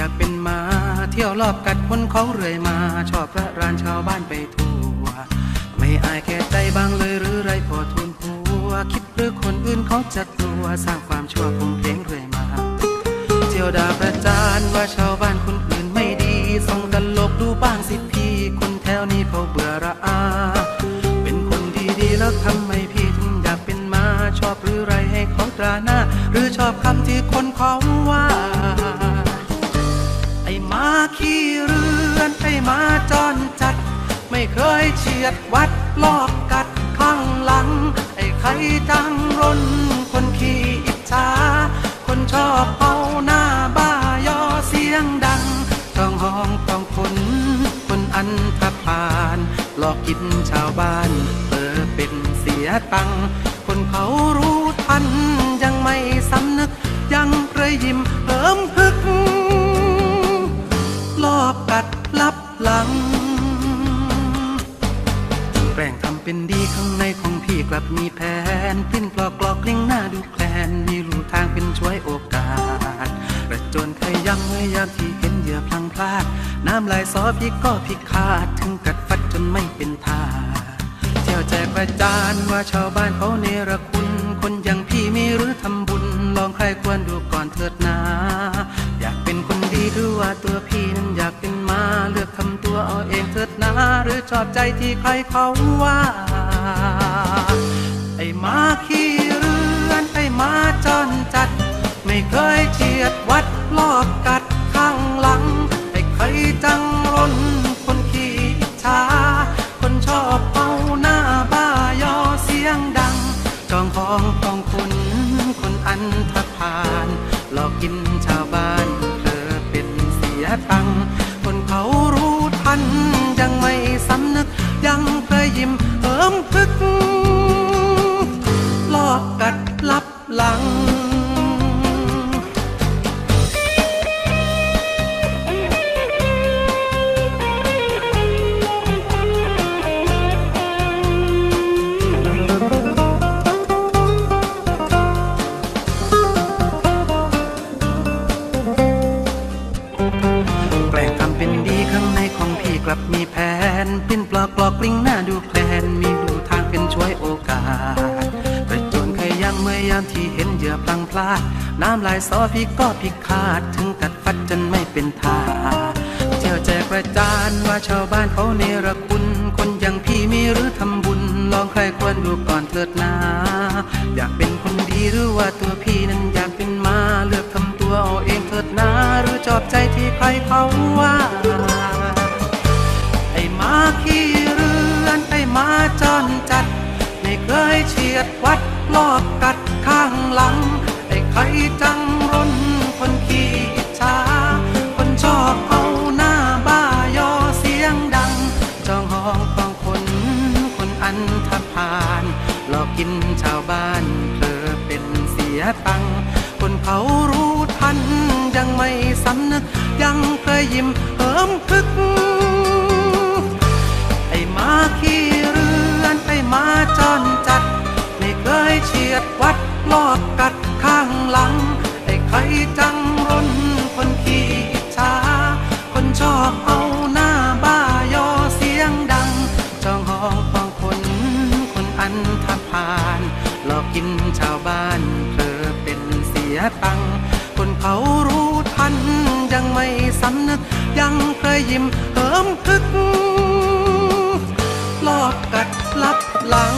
แล้วทำให้พี่อยากเป็นหมาเที่ยวรอบกัดคนเขาเรื่อยมา ชอบระรานชาวบ้านไปทั่ว ไม่อายแก่ใจบ้างเลยหรือไรพอทุนหัว คิดหรือคนอื่นเขาจะกลัวสร้างความชั่วคงเพลงเรื่อยมา เที่ยวด่าประจานว่าชาวบ้านคนอื่นไม่ดีส่องตลกดูบ้างสิพี่คนแถวนี้เขาเบื่อระอา เฉียดวัดลอกกัดข้างหลัง ไอ้ใครจังรนคนขี้อิจฉาคนชอบเอาหน้าบ้ายอเสียงดังต้องห้องต้องคนคนอันธพาลหลอกกินชาวบ้านเปิดเป็นเสียตังคนเขารู้ทันยังไม่สำนึกยังเคยยิ้มเหิมพึก ลอบกัดลับหลัง ล้งทำเป็นดีข้างในของพี่กลับมีแผนปิ้นปลอกกลอกกลิ้งหน้าดูแคลนมีรูทางเป็นช่วยโอกาสกระโจนเคยย้ำเมื่อยามที่เห็นเหยื่อพลังพลาด น้ำลายซอพี่ก็พิกขาดถึงกัดฟัดจนไม่เป็นท่าเที่ยวแจกประจานว่าชาวบ้านเขาเนรคุณ คนอย่างพี่มีหรือทำบุญ ลองใครควรดูก่อนเถิดนา รือว่าตัวพี่นั้นอยากเป็นมาเลือกทำตัวเอาเองเถิดนาหรือชอบใจที่ใครเขาว่า ไอ้มาขี้เรือนไอ้มาจรจัด ไม่เคยเฉียดวัดลอบกัดข้างหลัง ไอ้ใครจังรนคนขี้อิจฉาคนชอบเอาหน้าบ้ายอเสียงดัง จองของกองคุณคนอันธ เป็นดีข้างในของพี่กลับมีแผน ปิ้นปลอกกลอกกลิ้งหน้าดูแคลน มีดูทางเป็นช่วยโอกาสกระโจนเคยยังเมื่อยามที่เห็นเหยื่อพลังพลาด น้ำลายซอพี่ก็พิกขาด ถึงกัดฟัดจนไม่เป็นท่าเที่ยวแจกประจานว่าชาวบ้านเขาเนรคุณ คนอย่างพี่มีหรือทำบุญ ลองใครควรดูก่อนเถิดนา อยากเป็นคนดีหรือว่าตัวพี่นั้นอยากเป็นมาเลือกทำตัวเอาเองเถิดนา หรือชอบใจที่ใครเขาว่า จรจัด ไม่เคยเฉียดวัดลอบกัดข้างหลัง ไอ้ใครจังรนคนขี้อิจฉาคนชอบเอาหน้าบ้ายอเสียงดัง จองห้องของคนคนอันธพาลหลอกกินชาวบ้านเธอเป็นเสียตัง คนเขารู้ทันยังไม่สำนึกยังเคยยิ้มเหิมพึก จังรนคนขี้อิจฉาคนชอบเอาหน้าบ้ายอเสียงดังจองห้องของคน คนอันธพาลหลอกกินชาวบ้านเธอเป็นเสียตัง คนเขารู้ทันยังไม่สำนึก ยังเคยยิ้มเหิมพึกลอบกัดลับหลัง